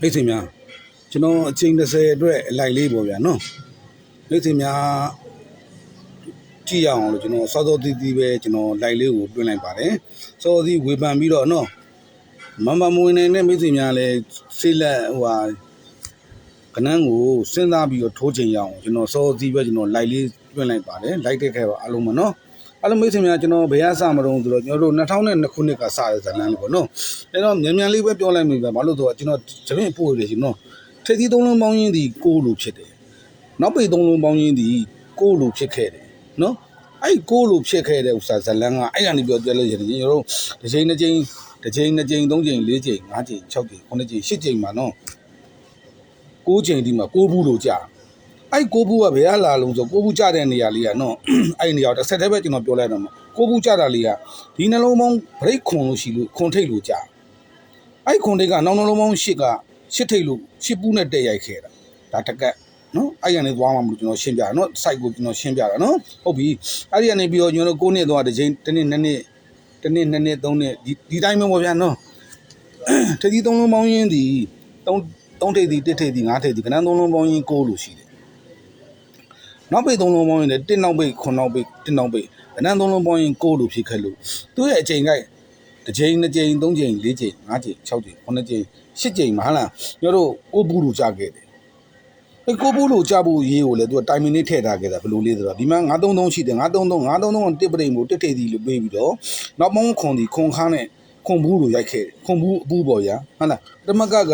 မိတ်ဆွေများကျွန်တော်အချိန်30အတွက်အလိုက်လေးပေါ့ဗျာနော်မိတ်ဆွေများကြည့်ရအောင်လို့ကျွန်တော်စောစောတီးတီးပဲကျွန်တော်လိုက်လေးကိုတွင်းလိုက်ပါတယ်စောစောတီးဝေဖန်ပြီးတော့နော်မမမဝင်နေတဲ့မိတ်ဆွေများလည်းစိတ်လက်ဟိုဟာကနန်းကိုစဉ်းစားပြီးတော့ထိုးချိန်ရအောင်ကျွန်တော်စောစောတီးပဲကျွန်တော်လိုက်လေးတွင်းလိုက်ပါတယ်လိုက်တက်ခဲ့ပါအားလုံးမနော် အားလုံးမိတ်ဆွေများကျွန်တော်ဘယ်ရစမတော့ဆိုတော့ကျွန်တော်တို့2002ခုနှစ်ကစတဲ့ဇာတ်လမ်းလေးပေါ့နော်အဲ့တော့မြန်မြန်လေးပဲပြောလိုက်မိပဲဘာလို့ဆိုတော့ကျွန်တော်တပည့်ပို့ရရှင်နော်ထိပ်သီးသုံးလုံးပေါင်းရင်းဒီကိုလိုဖြစ်တယ်နောက်ပိတ်သုံးလုံးပေါင်းရင်းဒီကိုလိုဖြစ်ခဲ့တယ်နော်အဲ့ကိုလိုဖြစ်ခဲ့တဲ့ဥစ္စာဇာတ်လမ်းကအဲ့ကနေပြောပြလို့ရတယ်ကျွန်တော်တို့တစ်ချိန်တစ်ချိန်တစ်ချိန်နှစ်ချိန်သုံးချိန်လေးချိန်ငါးချိန်၆ချိန်ခုနှစ်ချိန်ရှစ်ချိန်မှာနော်ကိုးချိန်ဒီမှာကိုးဘူးလို့ကြာ အဲ့ကိုးဘူးကဘယ်ကလာလုံးဆိုကိုးဘူးကြတဲ့နေရာလေးကနော်အဲ့နေရာတစ်ဆက်တည်းပဲကျွန်တော်ပြောလိုက်တော့မှာကိုးဘူးကြတာလေးကဒီနှလုံးပေါင်းဘရိတ်ခွန်လို့ရှိလို့ခွန်ထိတ်လို့ကြာအဲ့ခွန်ထိတ်ကနောက်နှလုံးပေါင်းရှစ်ကရှစ်ထိတ်လို့ရှစ်ပူးနဲ့တက်ရိုက်ခဲ့တာဒါတကက်နော်အဲ့ရနေသွားမှာမလို့ကျွန်တော်ရှင်းပြတာနော် site ကိုကျွန်တော်ရှင်းပြတာနော်ဟုတ်ပြီအဲ့ဒီကနေပြီးတော့ကျွန်တော်ကိုးနှစ်သွားတစ်ချိန်တစ်နှစ်နှစ်နှစ်တစ်နှစ်နှစ်နှစ်သုံးနှစ်ဒီဒီတိုင်းပဲပေါ့ဗျာနော်ထက်ကြီးသုံးလုံးပေါင်းရင်းဒီသုံးသုံးထိပ်ဒီတစ်ထိပ်ဒီငါးထိပ်ဒီကနန်းသုံးလုံးပေါင်းရင်းကိုးလို့ရှိတယ် နောက်ပိတ်သုံးလုံးပေါင်းရင်းလည်းတစ်နောက်ပိတ်ခုနောက်ပိတ်တစ်နောက်ပိတ်ကနန်းသုံးလုံးပေါင်းရင်းကိုးလို့ဖြစ်ခဲ့လို့သူ့ရဲ့အချိန်ကိုက်တစ်ချိန်နှစ်ချိန်သုံးချိန်လေးချိန်ငါးချိန်၆ချိန်ခုနှစ်ချိန်ရှစ်ချိန်မဟုတ်လားကျွန်တော်တို့ကိုးဘူးလို့ကြားခဲ့တယ်အဲကိုးဘူးလို့ကြားဖို့ရေးကိုလည်းသူကတိုင်မင်းလေးထည့်ထားခဲ့တာဘယ်လိုလေးဆိုတော့ဒီမှာ933ရှိတယ်933 933တစ်ပရိမ်ကိုတစ်ထိပ်ဒီလို့ပေးပြီးတော့နောက်ပေါင်းခွန်ဒီခွန်ခါနဲ့ခွန်ဘူးလို့ရိုက်ခဲ့တယ်ခွန်ဘူးအပူပေါ်ရဟုတ်လားတမကက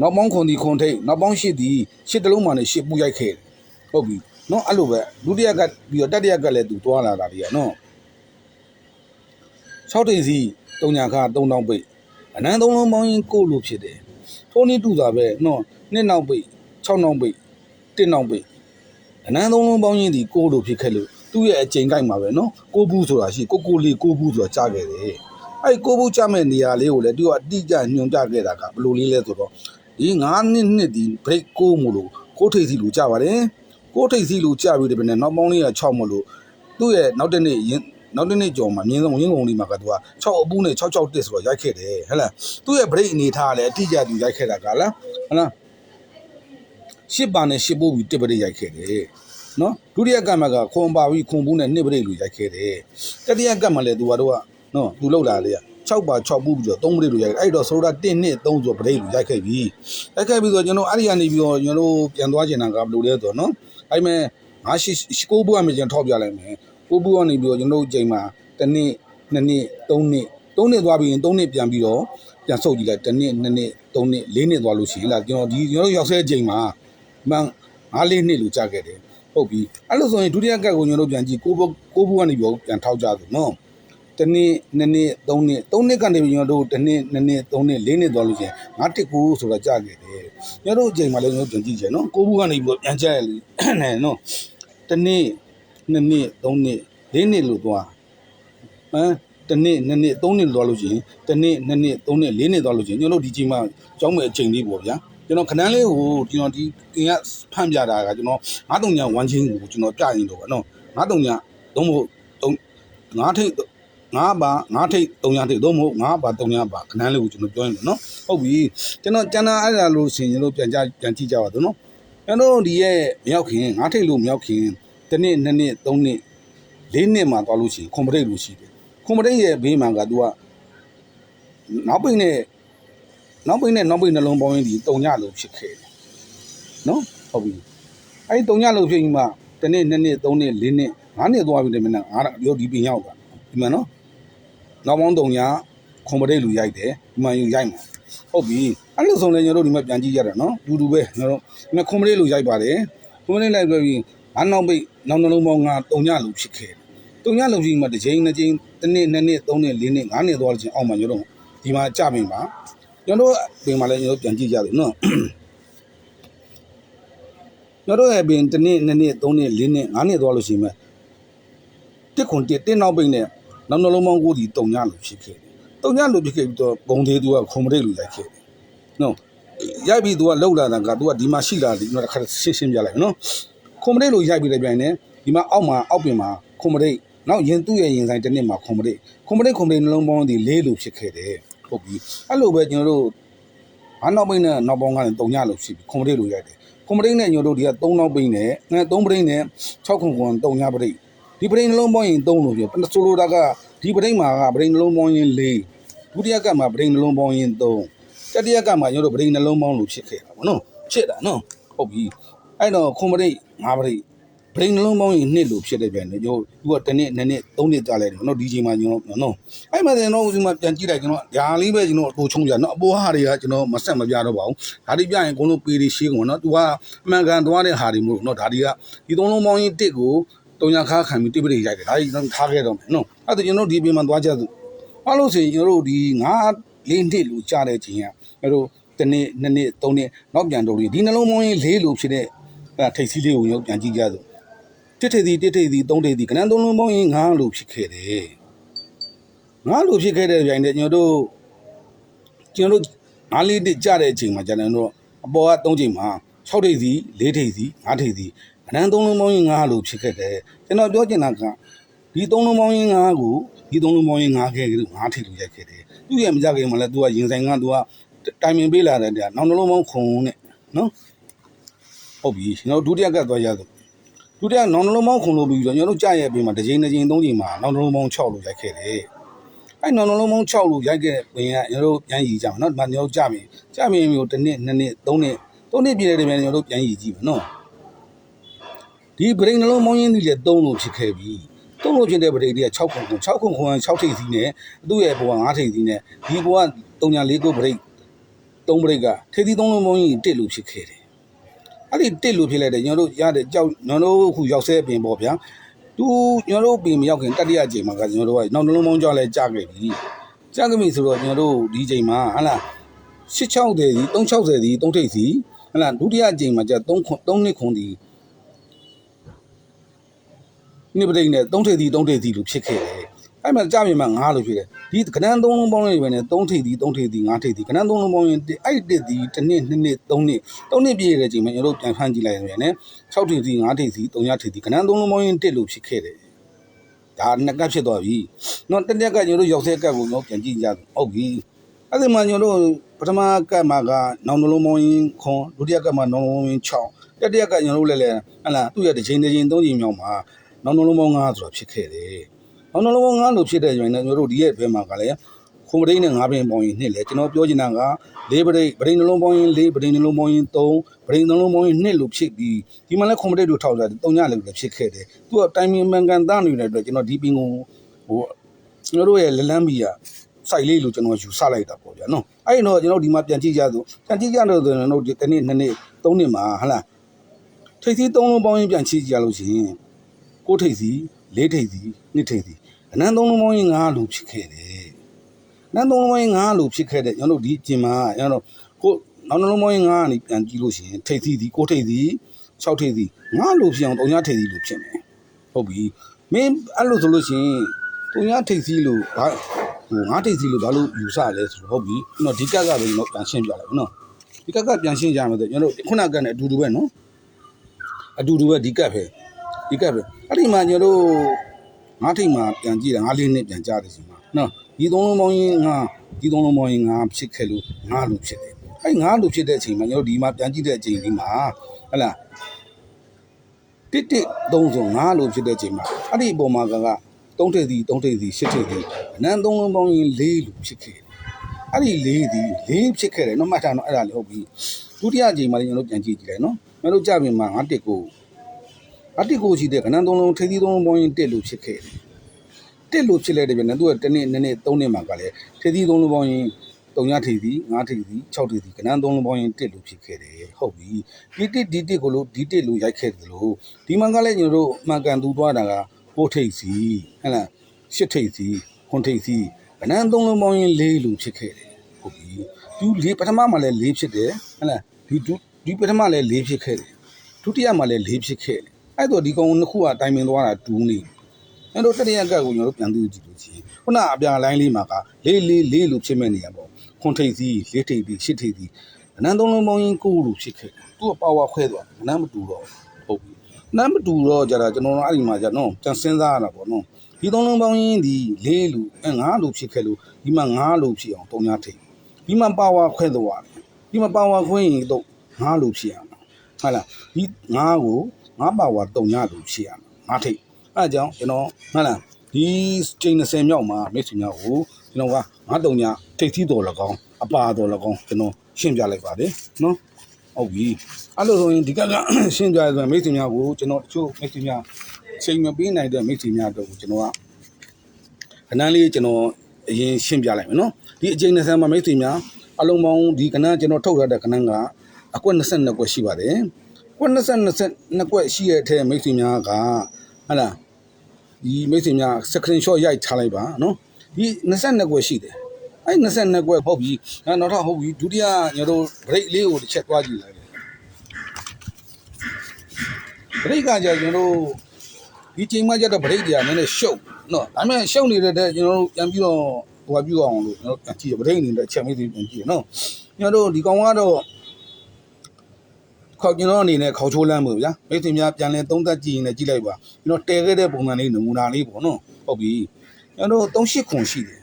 နောက်ပေါင်းခွန်ဒီခွန်ထိပ်နောက်ပေါင်းရှစ်ဒီရှစ်တလုံးမှနဲ့ရှစ်ပူရိုက်ခဲ့တယ် ဟုတ်ပြီနော်အဲ့လိုပဲဒုတိယကပြီးတော့တတိယကလည်းသူတွားလာတာဒီကနော်6တိန်စီ3ညာခါ3000ပိတ်အနန်း3လုံးပေါင်းရင်ကိုလို့ဖြစ်တယ်ထိုးနေတူတာပဲနော်နှစ်နောက်ပိတ်6နောက်ပိတ်1နောက်ပိတ်အနန်း3လုံးပေါင်းရင်ဒီကိုလို့ဖြစ်ခဲ့လို့သူ့ရဲ့အချိန်ကိုက်မှာပဲနော်ကိုဘူးဆိုတာရှိကိုကိုလေးကိုဘူးဆိုတာကြားခဲ့တယ်အဲ့ကိုဘူးကြမဲ့နေရာလေးကိုလည်းသူကအတိအကျညွှန်ပြခဲ့တာကဘယ်လိုလေးလဲဆိုတော့ဒီ9နှစ်နှစ်ဒီ break ကိုမို့လို့ကိုထိတ်စီလူကြပါတယ် ကိုထိတ်စီလူကြပြီးတဲ့ပြနဲ့နောက်ပေါင်းလေးက6မို့လို့သူ့ရဲ့နောက်တစ်နေ့ရင်နောက်တစ်နေ့ကြော်မှာမြင်းဆုံးရင်းကုန်လေးမှာကသူက6အပူးနဲ့66တက်ဆိုတော့ရိုက်ခဲ့တယ်ဟဲ့လားသူ့ရဲ့ break အနေထားကလည်းအတိအကျသူရိုက်ခဲ့တာကလားဟဲ့လားရှစ်ပါနဲ့ရှစ်ပိုးပြီးတစ်ပရိတ်ရိုက်ခဲ့တယ်နော်ဒုတိယကမှကခွန်ပါပြီးခွန်ဘူးနဲ့နှစ်ပရိတ်လူရိုက်ခဲ့တယ်တတိယကမှလည်းသူကတော့ကနော်သူလောက်လာလေ 6ပါ6ပူးပြီးတော့3ပရိတ်လူရိုက်အဲ့တော့ဆိုတော့1 2 3ဆိုပရိတ်လူရိုက်ခဲ့ပြီရိုက်ခဲ့ပြီးဆိုကျွန်တော်အဲ့ဒီကနေပြီးတော့ကျွန်တော်ပြန်သွားကျင်တာကဘယ်လိုလဲဆိုတော့နော်အဲ့မဲ့ငါရှိကိုဘူးကမှကျွန်တော်ထောက်ပြလိုက်မယ်ကိုဘူးကနေပြီးတော့ကျွန်တော်ချိန်မှာတစ်နှစ်နှစ်နှစ်သုံးနှစ်သုံးနှစ်သွားပြီးရင်သုံးနှစ်ပြန်ပြီးတော့ပြန်ဆုပ်ကြည့်လိုက်တစ်နှစ်နှစ်နှစ်သုံးနှစ်လေးနှစ်သွားလို့ရှိရင်လားကျွန်တော်ဒီကျွန်တော်ရောက်ဆဲချိန်မှာမှန်ငါးလေးနှစ်လူကြာခဲ့တယ်ဟုတ်ပြီအဲ့လိုဆိုရင်ဒုတိယကတ်ကိုကျွန်တော်ပြန်ကြည့်ကိုဘူးကိုဘူးကနေပြီးတော့ပြန်ထောက်ကြသူနော် တစ်နှစ်နှစ်နှစ်သုံးနှစ်သုံးနှစ်ကနေပြီးကျွန်တော်တို့တစ်နှစ်နှစ်နှစ်သုံးနှစ်လေးနှစ်သွားလို့ရှိရင်ငါတစ်ကူဆိုတာကြာခဲ့တယ်ကျွန်တော်တို့အချိန်မှာလည်းကျွန်တော်ပြန်ကြည့်ချင်နော်ကိုဘူးကနေပြီးတော့ပြန်ကြရလေနဲ့နော်တစ်နှစ်နှစ်နှစ်သုံးနှစ်လေးနှစ်လို့သွားဟမ်တစ်နှစ်နှစ်နှစ်သုံးနှစ်သွားလို့ရှိရင်တစ်နှစ်နှစ်နှစ်သုံးနှစ်လေးနှစ်သွားလို့ရှိရင်ကျွန်တော်တို့ဒီချိန်မှာကျောင်းမဲ့အချိန်လေးပေါ့ဗျာကျွန်တော်ခဏလေးကိုကျွန်တော်ဒီတင်ကဖန့်ပြတာကကျွန်တော်93ည1ချင်းကိုကျွန်တော်ပြရင်တော့ဗောနော်93ညသုံးမဟုတ်သုံး9ထိပ် 9ပါ9ထိပ်3ညထိပ်သုံးမဟုတ်9ပါ3ညပါခဏလေးကိုကျွန်တော်ပြောရင်နော်ဟုတ်ပြီကျွန်တော်ကျန်တာအဲ့ဒါလို့ရှင်ကျွန်တော်ပြန်ကြပြန်ကြည့်ကြပါတော့နော်ကျွန်တော်ဒီရဲ့မြောက်ခင်9ထိပ်လို့မြောက်ခင်တစ်နှစ်နှစ်နှစ်သုံးနှစ်လေးနှစ်မှသွားလို့ရှိရင်ကွန်ပရိတ်လို့ရှိတယ်ကွန်ပတိရဲ့ဘေးမှာက तू ကနောက်ပိတ်နဲ့နောက်ပိတ်နဲ့နောက်ပိတ်နှလုံးပေါင်းရင်းဒီတုံညလို့ဖြစ်ခဲ့တယ်နော်ဟုတ်ပြီအဲဒီတုံညလို့ဖြစ်ရင်မှတစ်နေ့နှစ်နှစ်သုံးနှစ်လေးနှစ်ငါးနှစ်သွားပြီတဲ့မင်းကငါရောဒီပင်ရောက်တာဒီမှာနော် နောက်ပေါင်းတုံညကွန်ပတိလူရိုက်တယ်ဒီမှာယူရိုက်မှာဟုတ်ပြီအဲ့လိုဆိုရင်ကျွန်တော်တို့ဒီမှာပြန်ကြည့်ရတာနော်တူတူပဲကျွန်တော်တို့ဒီမှာကွန်ပတိလူရိုက်ပါတယ်ကွန်ပတိလိုက်ပြီးငါနောက်ပိတ်နောက်နှလုံးပေါင်းငါတုံညလို့ဖြစ်ခဲ့တယ်တုံညလုံကြီးမှာတစ်ချိန်နှစ်ချိန်တစ်နှစ်နှစ်နှစ်သုံးနှစ်လေးနှစ်ငါးနှစ်သွားလို့ချင်းအောက်မှာညတော့ဒီမှာကြပင်ပါကျွန်တော်တို့ပင်မှာလည်းကျွန်တော်ပြန်ကြည့်ကြတယ်နော်ကျွန်တော်ရဲ့ပင်တစ်နှစ်နှစ်နှစ်သုံးနှစ်လေးနှစ်ငါးနှစ်သွားလို့ရှိရင်တစ်ခွန်တစ်တစ်နောက်ပိတ်နဲ့ နောက်နှလုံးပေါင်းကိုဒီတုံညလုံဖြစ်ခဲ့တယ်တုံညလုံဖြစ်ခဲ့ပြီးတော့ဂုံသေးသူကခုံမရိတ်လူရိုက်ခဲ့တယ်နော်ရိုက်ပြီးသူကလှုပ်လာတာကသူကဒီမှာရှိလာတယ်ကျွန်တော်တစ်ခါရှင်းရှင်းပြလိုက်နော်ခုံမရိတ်လူရိုက်ပြီးလည်းပြန်နေဒီမှာအောက်မှာအောက်ပင်မှာခုံမရိတ်နောက်ရင်သူ့ရဲ့ရင်ဆိုင်တစ်နှစ်မှာခွန်မရိတ်ခွန်မရိတ်ခွန်မရိတ်နှလုံးပေါင်းဒီလေးလိုဖြစ်ခဲ့တယ်ဟုတ်ပြီအဲ့လိုပဲကျွန်တော်တို့ငါးနောက်ပိတ်နဲ့နောက်ပေါင်းကနေတုံညလို့ရှိပြီခွန်ပရိတ်လို့ရိုက်တယ်ခွန်ပရိတ်နဲ့ကျွန်တော်တို့ဒီက3နောက်ပိတ်နဲ့ငါ3ပရိတ်နဲ့6ခွန်ခွန်တုံညပရိတ် ဒီပရိတ်နှလုံးပေါင်းရင်3လို့ပြောဆိုလိုတာကဒီပရိတ်မှာကပရိတ်နှလုံးပေါင်းရင်4ဒုတိယကမှာပရိတ်နှလုံးပေါင်းရင်3တတိယကမှာကျွန်တော်တို့ပရိတ်နှလုံးပေါင်းလို့ဖြစ်ခဲ့တာဗောနော်ဖြစ်တာနော်ဟုတ်ပြီအဲ့တော့ခွန်ပရိတ်5ပရိတ်ဘရိန်နှလုံးပေါင်းရင်နှစ်လို့ဖြစ်တဲ့ပြန်တယ်ကျွန်တော်သူကတစ်နှစ်နှစ်နှစ်သုံးနှစ်ကြာလိုက်တယ်နော်ဒီချိန်မှာကျွန်တော်နော်အဲ့မှာကျွန်တော်ဒီမှာပြန်ကြည့်လိုက်ကျွန်တော်ဒါလေးပဲကျွန်တော်အပူချုံကြနော်အပေါ်ဟာတွေကကျွန်တော်မဆက်မပြတော့ပါဘူးဒါတွေပြရင်အကုန်လုံးပေတွေရှေးကုန်နော်သူကအမှန်ကန်သွားတဲ့ဟာတွေမို့နော်ဒါတွေကဒီသုံးလုံးပေါင်းရင်တစ်ကို တုံညာခါခံပြီးတိပရိရိုက်တယ်ဒါကြီးထားခဲ့တော့မယ်နော်အဲ့ဒါကျွန်တော်ဒီပြင်မှာသွားကြသူဘာလို့ဆိုရင်ကျွန်တော်တို့ဒီငါးလေးနှစ်လို့ကြားတဲ့ချိန်ကကျွန်တော်တစ်နှစ်နှစ်နှစ်သုံးနှစ်နောက်ပြန်တော့ဒီနှလုံးပေါင်းရင်လေးလို့ဖြစ်တဲ့အဲ့ထိတ်စီးလေးကိုကျွန်တော်ပြန်ကြည့်ကြသူတစ်ထိပ်သည်တစ်ထိပ်သည်သုံးထိပ်သည်ကဏ္ဍသုံးလုံးပေါင်းရင်ငါးလို့ဖြစ်ခဲ့တယ်ငါးလို့ဖြစ်ခဲ့တဲ့ပြိုင်တဲ့ကျွန်တော်တို့ကျွန်တော်တို့ငါးလေးတစ်ကြတဲ့အချိန်မှာကျွန်တော်တို့အပေါ်ကသုံးချိန်မှာ6ထိပ်သည်4ထိပ်သည်5ထိပ်သ ည်ကဏ္ဍသုံးလုံးပေါင်းရင်ငါးလို့ဖြစ်ခဲ့တယ်ကျွန်တော်ပြောချင်တာကဒီသုံးလုံးပေါင်းရင်ငါးကိုဒီသုံးလုံးပေါင်းရင်ငါးခဲ့လို့ငါးထိပ်လို့ရိုက်ခဲ့တယ်သူရဲ့မကြခင်မှာလဲ तू ကရင်ဆိုင်က तू ကတိုင်ပင်ပေးလာတဲ့တရားနောက်နှလုံးပေါင်းခုံနဲ့နော်ဟုတ်ပြီကျွန်တော်ဒုတိယကသွားရသဒုတိယနောင်နှလုံးပေါင်းခုံလို့ပြီးတော့ကျွန်တော်တို့ကြာရဲ့အပြင်မှာတစ်ချိန်တစ်ချိန်သုံးချိန်မှာနောင်နှလုံးပေါင်း6လို့ရိုက်ခဲ့တယ်။အဲ့နောင်နှလုံးပေါင်း6လို့ရိုက်ခဲ့တဲ့ပင်ကကျွန်တော်တို့ပြန်ရည်ကြမှာနော်။ဒီမှာကျွန်တော်တို့ကြာပြီ။ကြာပြီမျိုးတစ်နှစ်နှစ်နှစ်သုံးနှစ်သုံးနှစ်ပြည့်တဲ့ပြန်ကျွန်တော်တို့ပြန်ရည်ကြည့်မယ်နော်။ ဒီဗရိန်နှလုံးပေါင်းရင်းကြီးလည်း3လို့ဖြစ်ခဲ့ပြီ။3လို့ဖြစ်တဲ့ဗရိန်တွေက6ခုခု6ခုခု6ထိပ်စီးနဲ့သူ့ရဲ့ဘဝ5ထိပ်စီးနဲ့ဒီဘဝ3ညာ4ခုဗရိန်3ဗရိန်ကထိပ်စီး3လုံးပေါင်းရင်1လို့ဖြစ်ခဲ့တယ်အဲ့ဒီတစ်လို့ဖြစ်လိုက်တယ်ကျွန်တော်တို့ရတဲ့ကြောက်ကျွန်တော်တို့ခုရောက်ဆဲပင်ပေါ့ဗျာသူကျွန်တော်တို့ပင်မရောက်ခင်တတိယချိန်မှာကကျွန်တော်တို့ကနောက်နှလုံးပေါင်းကြောက်လဲကြာခဲ့ပြီကြာခဲ့ပြီဆိုတော့ကျွန်တော်တို့ဒီချိန်မှာဟလာ660ဒီ360ဒီ3ထိပ်စီဟလာဒုတိယချိန်မှာကျ3 3နှစ်ခွန်ဒီ နှစ်ပဋိနဲ့3ထိပ်ဒီ3ထိပ်ဒီလို့ဖြစ်ခဲ့တယ်အဲ့မှာကြာမြင်မှာ9လို့ဖြစ်တယ်ဒီကဏ္ဍ3လုံးပေါင်းလေးပဲနဲ့3ထိပ်ဒီ3ထိပ်ဒီ5ထိပ်ဒီကဏ္ဍ3လုံးပေါင်းရင်အဲ့တစ်ဒီတစ်နှစ်နှစ်နှစ်3နှစ်3နှစ်ပြည့်တဲ့ချိန်မှာကျွန်တော်တို့ပြန်ဖန်ကြည့်လိုက်ရင်လည်း6ထိပ်ဒီ5ထိပ်ဒီ3ရထိပ်ဒီကဏ္ဍ3လုံးပေါင်းရင်1လို့ဖြစ်ခဲ့တယ်ဒါနှစ်ကပ်ဖြစ်သွားပြီနော်တတိယကကျွန်တော်တို့ရောက်ဆဲကပ်ကိုတော့ပြန်ကြည့်ကြဟုတ်ပြီအဲ့ဒီမှာကျွန်တော်တို့ပထမကပ်မှာကနောင်နှလုံးပေါင်းရင်ခွန်ဒုတိယကပ်မှာနောင်နှလုံးပေါင်းရင်6တတိယကကျွန်တော်တို့လည်းလည်းဟလာသူ့ရဲ့တစ်ချိန်တစ်ချိန်သုံးချိန်မြောက်မှာ နောင်နှလုံးပေါင်း9ဆိုတာဖြစ်ခဲ့တယ်နောက်နှလုံးပေါင်း9လို့ဖြစ်တဲ့ကြောင့်လည်းကျွန်တော်တို့ဒီရဲ့ဘက်မှာကလည်းခုံပရိတ်နဲ့9ပင်ပေါင်းရင်နှစ်လေကျွန်တော်ပြောချင်တာက၄ပရိတ်ပရိတ်နှလုံးပေါင်းရင်၄ပရိတ်နှလုံးပေါင်းရင်3ပရိတ်နှလုံးပေါင်းရင်2လို့ဖြစ်ပြီးဒီမှာလည်းခုံပရိတ်တို့ထောက်တာ3ညလည်းလည်းဖြစ်ခဲ့တယ်သူကတိုင်မင်မှန်ကန်သားနေတဲ့အတွက်ကျွန်တော်ဒီပင်ကိုဟိုကျွန်တော်တို့ရဲ့လက်လန်းမီယာစိုက်လေးလို့ကျွန်တော်ယူဆလိုက်တာပေါ့ဗျာနော်အဲ့ဒီတော့ကျွန်တော်ဒီမှာပြန်ကြည့်ကြဆိုပြန်ကြည့်ကြတော့ဆိုရင်တို့ဒီတစ်နေ့နှစ်နေ့သုံးနှစ်မှာဟလားထိပ်သီးသုံးလုံးပေါင်းရင်ပြန်ကြည့်ကြလို့ရှိရင် ကိုထိပ်စီလေးထိပ်စီနှစ်ထိပ်စီအနန်းသုံးလုံးပေါင်းရင်ငါလို့ဖြစ်ခဲ့တယ်။နန်းသုံးလုံးပေါင်းရင်ငါလို့ဖြစ်ခဲ့တဲ့ကျွန်တော်တို့ဒီကျင်မှာကျွန်တော်ကိုနောက်နှလုံးပေါင်းရင်ငါကနေပြန်ကြည့်လို့ရှိရင်ထိတ်သီးဒီကိုထိတ်သီး၆ထိတ်သီးငါလို့ဖြစ်အောင်တုံညာထိတ်သီးလို့ဖြစ်မယ်။ဟုတ်ပြီ။မင်းအဲ့လိုဆိုလို့ရှိရင်တုံညာထိတ်သီးလို့ဘာဟိုငါထိတ်သီးလို့ဘာလို့ယူဆလဲဆိုတော့ဟုတ်ပြီ။ကျွန်တော်ဒီကက်ကပဲကျွန်တော်ပြန်ရှင်းပြလိုက်နော်။ဒီကက်ကပြန်ရှင်းကြမယ်ဆိုကျွန်တော်တို့ခုနကနဲ့အတူတူပဲနော်။အတူတူပဲဒီကက်ပဲဒီကက်ပဲ အဲ့ဒီမှာကျွန်တော်တို့ငါးထိပ်မှာပြန်ကြည့်တယ်ငါးလေးနှစ်ပြန်ကြားတယ်စီမှာနော်ဒီသုံးလုံးပေါင်းရင်ငါဒီသုံးလုံးပေါင်းရင်ငါဖြစ်ခဲ့လို့ငါလို့ဖြစ်တယ်အဲ့ငါလို့ဖြစ်တဲ့အချိန်မှာကျွန်တော်ဒီမှာပြန်ကြည့်တဲ့အချိန်လေးမှာဟလာတစ်တစ်သုံးစုံငါလို့ဖြစ်တဲ့အချိန်မှာအဲ့ဒီအပေါ်မှာကကသုံးထိပ်စီသုံးထိပ်စီရှစ်ထိပ်စီအနန်းသုံးလုံးပေါင်းရင်လေးလို့ဖြစ်ခဲ့တယ်အဲ့ဒီလေးဒီလေးဖြစ်ခဲ့တယ်နော်မှတ်ထားနော်အဲ့ဒါလေးဟုတ်ပြီဒုတိယအချိန်မှာလည်းကျွန်တော်ပြန်ကြည့်ကြည့်လိုက်နော်ကျွန်တော်ကြပြင်မှာငါတစ်ကို အတစ်ကိုရှိတဲ့ကဏ္ဍသုံးလုံးထိပ်သီးသုံးလုံးပေါင်းရင်တက်လို့ဖြစ်ခဲ့တယ်။တက်လို့ဖြစ်လိုက်တဲ့ပြန်သူကတစ်နေ့နှစ်နေ့သုံးနှစ်မှာကလည်းထိပ်သီးသုံးလုံးပေါင်းရင်တုံညထိပ်သီးငါးထိပ်သီး၆ထိပ်သီးကဏ္ဍသုံးလုံးပေါင်းရင်တက်လို့ဖြစ်ခဲ့တယ်။ဟုတ်ပြီ။ဒီတစ်ဒီတစ်ကိုလို့ဒီတစ်လို့ရိုက်ခဲ့တယ်လို့ဒီမှာကလည်းကျွန်တော်တို့အမှန်ကန်သူသွားတာကကိုထိပ်စီဟဲ့လားရှစ်ထိပ်စီခွန်ထိပ်စီကဏ္ဍသုံးလုံးပေါင်းရင်လေးလို့ဖြစ်ခဲ့တယ်။ဟုတ်ပြီ။ဒီလေးပထမမှာလည်းလေးဖြစ်တယ်ဟဲ့လားဒီဒုဒီပထမလည်းလေးဖြစ်ခဲ့တယ်ဒုတိယမှာလည်းလေးဖြစ်ခဲ့တယ် အဲ့တော့ဒီကောင်နှစ်ခုကတိုင်ပင်သွားတာတူးနေအဲ့တော့တတိယကတ်ကိုကျွန်တော်တို့ပြန်သိကြည့်လို့ရှိရင်ခုနအပြာလိုင်းလေးမှာကလေးလေးလေးလို့ဖြစ်မဲ့နေရပေါ့ခွန်ထိပ်စီလေးထိပ်စီရှစ်ထိပ်စီအနန်းသုံးလုံးပေါင်းရင်ကိုလို့ဖြစ်ခဲ့သူကပါဝါခွဲသွားအနန်းမတူတော့ဟုတ်ပြီအနန်းမတူတော့ကြတာကျွန်တော်တို့အဲ့ဒီမှာじゃနော်ပြန်စဉ်းစားရတာပေါ့နော်ဒီသုံးလုံးပေါင်းရင်းဒီ၄လူအဲ၅လူဖြစ်ခဲ့လို့ဒီမှာ၅လူဖြစ်အောင်တုံညာထိပ်ဒီမှာပါဝါခွဲသွားတယ်ဒီမှာပါဝါခွဲရင်တော့၅လူဖြစ်ရမှာဟုတ်လားဒီ၅ကို ၅ပါဝါတုံညာလူဖြစ်ရမှာ၅ထိပ်အဲဒါကြောင့်ကျွန်တော်ဟုတ်လားဒီချိန်20မြောက်မှာမိတ်ဆွေများကိုကျွန်တော်က၅တုံညာထိပ်သီးတော်၎င်းအပါတော်၎င်းကျွန်တော်ရှင်းပြလိုက်ပါတယ်နော်ဟုတ်ပြီအဲ့လိုဆိုရင်ဒီကကရှင်းကြရဆိုရင်မိတ်ဆွေများကိုကျွန်တော်တချို့မိတ်ဆွေများချိန်မပေးနိုင်တဲ့မိတ်ဆွေများတို့ကိုကျွန်တော်ကခဏလေးကျွန်တော်အရင်ရှင်းပြလိုက်မယ်နော်ဒီအချိန်20မှာမိတ်ဆွေများအလုံးပေါင်းဒီခဏကျွန်တော်ထုတ်ထားတဲ့ခဏကအကွက်22ကွက်ရှိပါတယ် ကွက်20 22ကွက်ရှိတဲ့အထက်မိတ်ဆွေများကဟဟလားဒီမိတ်ဆွေများ screen shot ရိုက်ထားလိုက်ပါနော်ဒီ22ကွက်ရှိတယ်အဲ့22ကွက်ဟုတ်ပြီအဲ့နောက်ထပ်ဟုတ်ပြီဒုတိယကျွန်တော်တို့ break လေးကိုတစ်ချက်သွားကြည့်လိုက်ဘရိတ်ကကြာကျွန်တော်တို့ဒီချိန်မှကျတော့ဘရိတ်တွေကနည်းနည်းရှုပ်နော်ဒါပေမဲ့ရှုပ်နေတဲ့တဲ့ကျွန်တော်တို့ပြန်ပြီးတော့ဟိုပါပြုအောင်လို့ကျွန်တော်တို့ကြည့်ရဘရိတ်နေတဲ့ချက်မေးသေးပြန်ကြည့်ရနော်ကျွန်တော်တို့ဒီကောင်ကတော့ ခေါက်ကျွန်တော်အနေနဲ့ခေါက်ချိုးလမ်းပေါ့ဗျာမိတ်ဆွေများပြန်လဲသုံးသက်ကြည့်ရင်လည်းကြည့်လိုက်ပါကျွန်တော်တဲခဲ့တဲ့ပုံစံလေးနမူနာလေးပေါ့နော်ဟုတ်ပြီကျွန်တော်တို့38ခွန်ရှိတယ်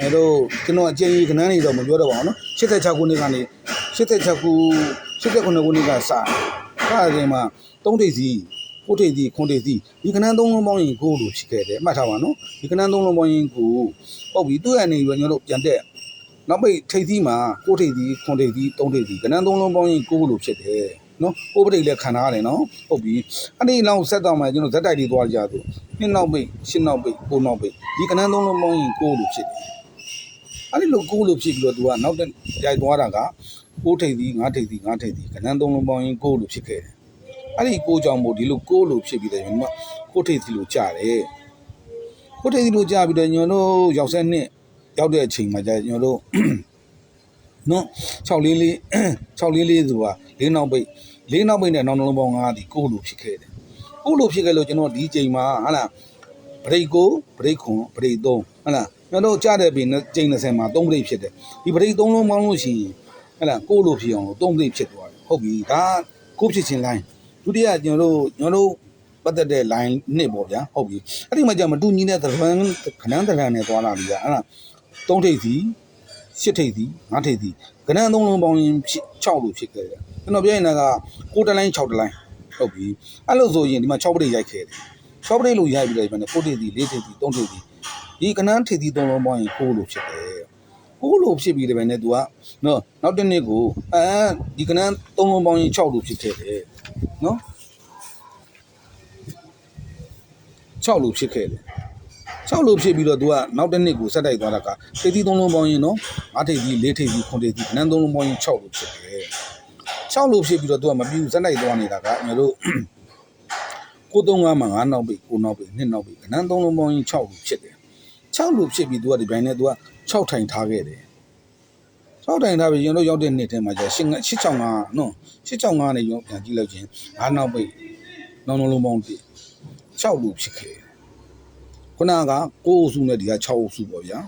အဲတော့ကျွန်တော်အကျဉ်းကြီးခဏနေတော့မပြောတော့ပါဘူးနော်86ခုနှစ်ကနေ86ခု89ခုနှစ်ကစအဲ့ဒီမှာသုံးထိပ်စီကိုထိပ်စီခွန်ထိပ်စီဒီကနန်းသုံးလုံးပေါင်းရင်ကိုလို့ဖြစ်ခဲ့တယ်အမှတ်ထားပါနော်ဒီကနန်းသုံးလုံးပေါင်းရင်ကိုဟုတ်ပြီသူ့အနေပြီးညတို့ပြန်တက် နောက်ပိတ်ထိပ်စီမှာကိုထိပ်စီခွန်ထိပ်စီသုံးထိပ်စီကနန်းသုံးလုံးပေါင်းရင်ကိုလို့ဖြစ်တယ်နော်ကိုပရိတ်လည်းခံထားရတယ်နော်ဟုတ်ပြီအဲ့ဒီလောက်ဆက်တော့မှကျွန်တော်ဇက်တိုက်တွေသွားကြသူနှစ်နောက်ပိတ်ရှင်းနောက်ပိတ်ကိုနောက်ပိတ်ဒီကနန်းသုံးလုံးပေါင်းရင်ကိုလို့ဖြစ်တယ်အဲ့ဒီလိုကိုလို့ဖြစ်ပြီးတော့သူကနောက်တက်ရိုက်သွားတာကကိုထိပ်စီငါးထိပ်စီငါးထိပ်စီကနန်းသုံးလုံးပေါင်းရင်ကိုလို့ဖြစ်ခဲ့တယ်အဲ့ဒီကိုကြောင့်မို့ဒီလိုကိုလိုဖြစ်ပြီးတယ်ညီမကိုထိတ်စီလိုကြတယ်ကိုထိတ်စီလိုကြပြီးတော့ညွန်တို့ရောက်ဆက်နှစ် ရောက်တဲ့အချိန်မှာကြာညွန်တို့နော်6လေးလေး6လေးလေးဆိုတာလေးနောက်ပိတ်လေးနောက်ပိတ်နဲ့နောက်နှလုံးပေါင်း5ဒီကိုလိုဖြစ်ခဲ့တယ်ကိုလိုဖြစ်ခဲ့လို့ကျွန်တော်ဒီချိန်မှာဟာလားဗရိတ်ကိုဗရိတ်ခွန်ဗရိတ်3ဟာလားကျွန်တော်ကြားတဲ့ပြင်ချိန်20မှာ3ဗရိတ်ဖြစ်တယ်ဒီဗရိတ်3လုံးပေါင်းလို့ရှိရင်ဟာလားကိုလိုဖြစ်အောင်လို့3ဗရိတ်ဖြစ်သွားတယ်ဟုတ်ပြီဒါကိုဖြစ်ခြင်း line ဒုတိယကျွန်တော်တို့ကျွန်တော်တို့ပတ်သက်တဲ့ line နှစ်ပေါ့ဗျာဟုတ်ပြီအဲ့ဒီမှာじゃမတူညီတဲ့သရံခဏန်းသရံနဲ့သွားလာပြီကအဲ့ဒါ 3ထိပ်စီ8ထိပ်စီ9ထိပ်စီခဏန်း3လုံးပေါင်းရင်6လို့ဖြစ်ခဲ့တယ်ကျွန်တော်ပြောရင်က6တလိုင်း6တလိုင်းဟုတ်ပြီအဲ့လိုဆိုရင်ဒီမှာ6ပရိတ်ရိုက်ခဲ့တယ်6ပရိတ်လို့ရိုက်ပြီးတော့ဒီမှာ9ထိပ်စီ4ထိပ်စီ3ထိပ်စီဒီခဏန်းထိပ်စီ3လုံးပေါင်းရင်6လို့ဖြစ်တယ်ကိုလို့ဖြစ်ပြီးတယ်ပဲね तू ကနော်နောက်တစ်နေ့ကိုအဲဒီကနန်း3လုံးပေါင်းရင်6လို့ဖြစ်ခဲ့တယ်နော်6လို့ဖြစ်ခဲ့တယ် 6လို့ဖြစ်ပြီးတော့သူကနောက်တစ်နှစ်ကိုဆက်တိုက်သွားတာကထိပ်သီး3လုံးပေါင်းရင်တော့9ထိပ်သီး4ထိပ်သီး9ထိပ်သီးအနန်း3လုံးပေါင်းရင်6လို့ဖြစ်တယ်6လို့ဖြစ်ပြီးတော့သူကမပြူဆက်တိုက်သွားနေတာကကျွန်တော်တို့ကိုသုံးကားမှာ9နောက်ပိတ်9နောက်ပိတ်2နောက်ပိတ်အနန်း3လုံးပေါင်းရင်6လို့ဖြစ်တယ်6လို့ဖြစ်ပြီးသူကဒီပိုင်းနဲ့သူက6ထိုင်ထားခဲ့တယ်6ထိုင်ထားပြီးကျွန်တော်ရောက်တဲ့နှစ်ထဲမှာကျ665နော်665နဲ့ကျွန်တော်ပြန်ကြည့်လိုက်ချင်း9နောက်ပိတ်နောက်လုံးပေါင်း1 6လို့ဖြစ်ခဲ့ ခုနက9အုပ်စုနဲ့ဒီက6အုပ်စုပေါ့ဗျာ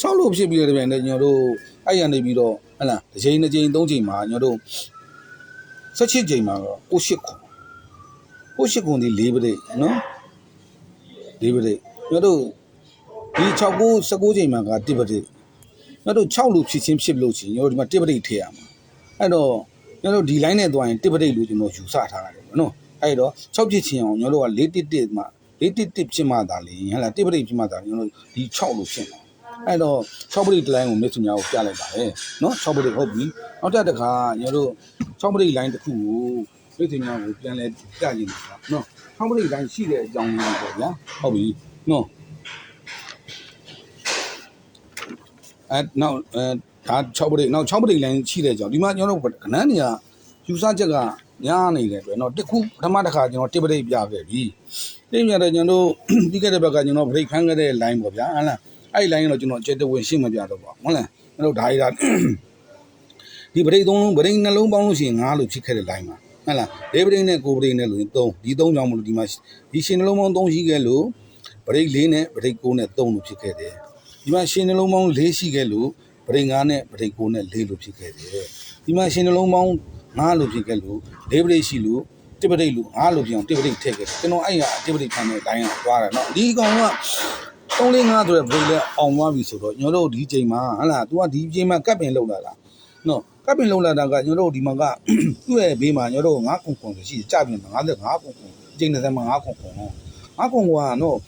6လူဖြစ်ပြီးတဲ့ပြန်နဲ့ကျွန်တော်တို့အဲ့ရနေပြီးတော့ဟဲ့လားတစ်ချိန်တစ်ချိန်သုံးချိန်မှာကျွန်တော်တို့16ချိန်မှာတော့ကို8ခွန်ကို8ခွန်ဒီ4ပရိတ်နော်4ပရိတ်ကျွန်တော်တို့ဒီ6ကို19ချိန်မှာက1ပရိတ်ကျွန်တော်တို့6လူဖြစ်ချင်းဖြစ်လို့ရှိရင်ကျွန်တော်တို့ဒီမှာ1ပရိတ်ထည့်ရမှာအဲ့တော့ကျွန်တော်တို့ဒီ line နဲ့သွားရင်1ပရိတ်လို့ကျွန်တော်ယူဆထားရတယ်နော်အဲ့တော့6ဖြစ်ချင်းအောင်ညတို့က411မှ 411ဖြစ်မှသာလေဟဲ့လား1ပရိတ်ဖြစ်မှသာညတို့ဒီ6လို့ဖြစ်မှာအဲ့တော့6ပရိတ်လိုင်းကိုမြစ်စုများကိုပြလိုက်ပါတယ်နော်6ပရိတ်ဟုတ်ပြီနောက်တစ်တစ်ခါညတို့6ပရိတ်လိုင်းတစ်ခုကိုမြစ်စုများကိုပြန်လဲပြရင်ပါနော်6ပရိတ်လိုင်းရှိတဲ့အကြောင်းလေးပေါ့ဗျာဟုတ်ပြီနော်အဲ့နောက်အဲဒါ6ပရိတ်နောက်6ပရိတ်လိုင်းရှိတဲ့အကြောင်းဒီမှာကျွန်တော်တို့ကနန်းနေရယူဆချက်ကညားနေတယ်အတွက်နော်တစ်ခုပထမတစ်ခါကျွန်တော်တစ်ပရိတ်ပြခဲ့ပြီ တိမြတဲ့ကျွန်တော်ပြီးခဲ့တဲ့ဘက်ကကျွန်တော် break ခန်းခဲ့တဲ့ line ပေါ့ဗျာဟုတ်လားအဲ့ line တော့ကျွန်တော်အကျက်တဝင်ရှင်းမပြတော့ပါဟုတ်လားကျွန်တော်ဒါရီတာဒီ break သုံးလုံး break နှလုံးပေါင်းလို့ရှိရင်9လို့ဖြစ်ခဲ့တဲ့ line ပါဟုတ်လား၄ break နဲ့9 break နဲ့လို့ရင်3ဒီ3ကြောင့်မလို့ဒီမှာဒီရှင်နှလုံးပေါင်း3ရှိခဲ့လို့ break 4နဲ့ break 9နဲ့3လို့ဖြစ်ခဲ့တယ်ဒီမှာရှင်နှလုံးပေါင်း4ရှိခဲ့လို့ break 5နဲ့ break 9နဲ့4လို့ဖြစ်ခဲ့တယ်ဒီမှာရှင်နှလုံးပေါင်း9လို့ဖြစ်ခဲ့လို့၄ break ရှိလို့1 တစ်ပတိတ်လူငါလိုပြောင်းတစ်ပတိတ်ထည့်ခဲ့တယ်ကျွန်တော်အဲ့ရတစ်ပတိတ်ဖမ်းတဲ့ဒိုင်းကသွားတယ်နော်ဒီကောင်က345ဆိုတဲ့ break လဲအောင်သွားပြီဆိုတော့ကျွန်တော်တို့ဒီချိန်မှာဟလာ तू ကဒီချိန်မှာကပ်ပင်လောက်လာတာနော်ကပ်ပင်လောက်လာတာကကျွန်တော်တို့ဒီမှာကသူ့ရဲ့ဘေးမှာကျွန်တော်တို့9ခုခုဆိုရှိကြပြင်55ခုခုအချိန်20မှာ9ခုခုနော်9ခုခုကနော်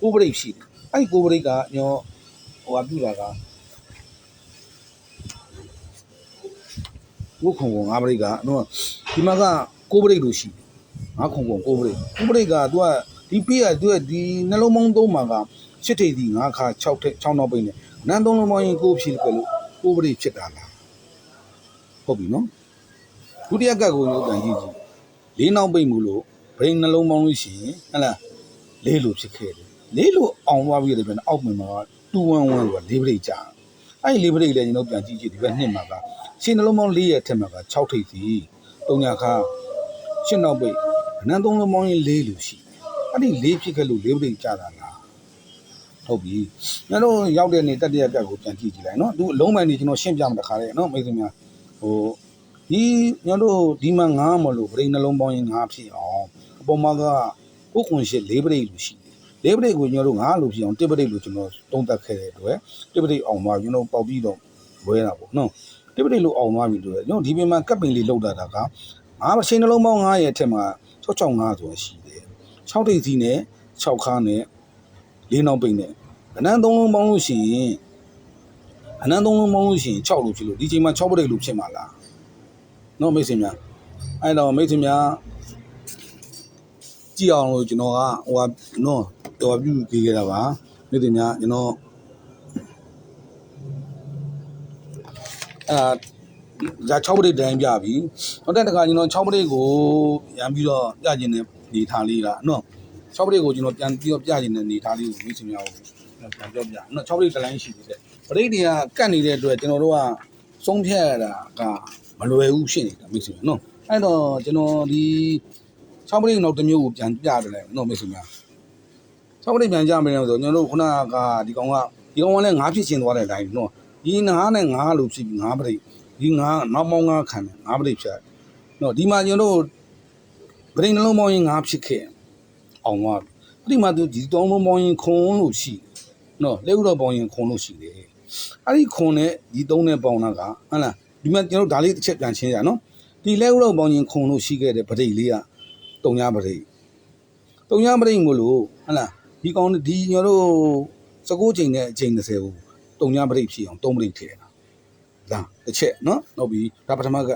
ကိုပရိတ်ရှိတယ်အဲ့ဒီကိုပရိတ်ကကျွန်တော်ဟိုကပြူလာကကိုခုံကုံ9ပရိတ်ကနော်ဒီမှာကကိုပရိတ်လို့ရှိတယ် ငါခုံကုံကိုပရိတ်ကိုပရိတ်က तू ကဒီပေးက तू ကဒီနှလုံးမုံသုံးမှာကရှစ်ထိပ်ဒီ9ခါ6ထိပ်6နောက်ပိတ်နေနန်းသုံးလုံးပေါင်းရင်ကိုဖြစ်ကြလို့ကိုပရိတ်ဖြစ်တာလားဟုတ်ပြီနော်ဒုတိယကတ်ကိုရုပ်ကန်ကြည့်ကြည့်လေးနောက်ပိတ်မှုလို့ဗရိန်နှလုံးပေါင်းလို့ရှိရင်ဟဟလားလေးလို့ဖြစ်ခဲ့တယ်လေးလို့အောင်သွားပြီးတယ်ပြန်အောက်မြင်မှာ211ကလေးပရိတ်ကြာအဲ့ဒီလေးပရိတ်လည်းကျွန်တော်ပြန်ကြည့်ကြည့်ဒီဘက်နှစ်မှာကရှင်းနှလုံးပေါင်း၄ရဲ့ထက်မှာက6ထိပ်စီ3ညခါရှင်းနောက်ပိတ် နန်းသုံးလုံးပေါင်းရင်လေးလို့ရှိတယ်အဲ့ဒီလေးဖြစ်ခဲ့လို့လေးပရိတ်ကြာတာလားဟုတ်ပြီကျွန်တော်ရောက်တဲ့နေ့တတိယကတ်ကိုပြန်ကြည့်ကြည့်လိုက်နော်သူအလုံးမိုင်းနေကျွန်တော်ရှင်းပြမှာတခါလေနော်မိတ်ဆွေများဟိုဒီကျွန်တော်တို့ဒီမှာငားမလို့ဗရိန်နှလုံးပေါင်းရင်ငားဖြစ်အောင်အပေါ်မှာကကိုခွန်ရှိလေးပရိတ်လို့ရှိတယ်လေးပရိတ်ကိုကျွန်တော်တို့ငားလို့ဖြစ်အောင်တစ်ပရိတ်လို့ကျွန်တော်တုံးတက်ခဲ့တဲ့အတွက်တစ်ပရိတ်အောင်သွားကျွန်တော်ပေါက်ပြီးတော့ဝဲတာပေါ့နော်တစ်ပရိတ်လို့အောင်သွားပြီလို့ကျွန်တော်ဒီပြင်မှာကပ်ပင်လေးလောက်တာကငါးချိန်နှလုံးပေါင်း9ရဲ့အထက်မှာ 665ဆိုရှိတယ်6တိတ်စီးနဲ့6ခါနဲ့လေးနောက်ပိတ်နဲ့အနန်းသုံးလုံးပေါင်းလို့ရှိရင်အနန်းသုံးလုံးပေါင်းလို့ရှိရင်6လို့ဖြစ်လို့ဒီချိန်မှာ6ပရိတ်လို့ဖြစ်မှာလားနော်မိတ်ဆွေများအဲ့တော့မိတ်ဆွေများကြည့်အောင်လို့ကျွန်တော်ကဟိုကနော်တော်ပြုပေးခဲ့တာပါမိတ်ဆွေများကျွန်တော်အဲ့ ဒါ6ပရိတ်တိုင်းပြပြီနောက်တဲ့တခါကျွန်တော်6ပရိတ်ကိုရံပြီးတော့ပြခြင်းနဲ့နေထားလေးလားနော်6ပရိတ်ကိုကျွန်တော်ပြန်ပြီးတော့ပြခြင်းနဲ့နေထားလေးကိုမိတ်ဆွေများကိုပြန်ပြောပြနော်6ပရိတ်တစ်လိုင်းရှိသေးတယ်ပရိတ်တွေကကတ်နေတဲ့အတွက်ကျွန်တော်တို့ကဆုံးဖြတ်ရတာကမလွယ်ဘူးဖြစ်နေတာမိတ်ဆွေများနော်အဲ့တော့ကျွန်တော်ဒီ6ပရိတ်နောက်တစ်မျိုးကိုပြန်ပြတယ်လေနော်မိတ်ဆွေများ6ပရိတ်ပြန်ကြမယ်ဆိုတော့ကျွန်တော်တို့ခုနကဒီကောင်ကဒီကောင်ကလည်းငါးဖြစ်ရှင်သွားတဲ့အတိုင်းနော်ဒီငါးနဲ့ငါးလို့ဖြစ်ပြီးငါးပရိတ် ဒီငါးနောက်မောင်းငါးခံတယ်ငါးပရိတ်ဖြတ်နော်ဒီမှာကျွန်တော်တို့ပရိတ်နှလုံးပေါင်းရင်ငါးဖြစ်ခဲ့အောင်သွားပြီအဲ့ဒီမှာသူဒီတောင်းလုံးပေါင်းရင်ခုံလို့ရှိတယ်နော်လက်ဥတော်ပေါင်းရင်ခုံလို့ရှိတယ်အဲ့ဒီခုံနဲ့ဒီသုံးနဲ့ပေါင်းတာကဟုတ်လားဒီမှာကျွန်တော်ဒါလေးတစ်ချက်ပြန်ချင်းရနော်ဒီလက်ဥတော်ပေါင်းရင်ခုံလို့ရှိခဲ့တဲ့ပရိတ်လေးကတုံညာပရိတ်တုံညာပရိတ်မို့လို့ဟုတ်လားဒီကောင်ဒီကျွန်တော်တို့19ချိန်နဲ့အချိန်20ကိုတုံညာပရိတ်ဖြစ်အောင်3ပရိတ်ထည့် တာဒါတစ်ချက်နော်နောက်ပြီးဒါပထမက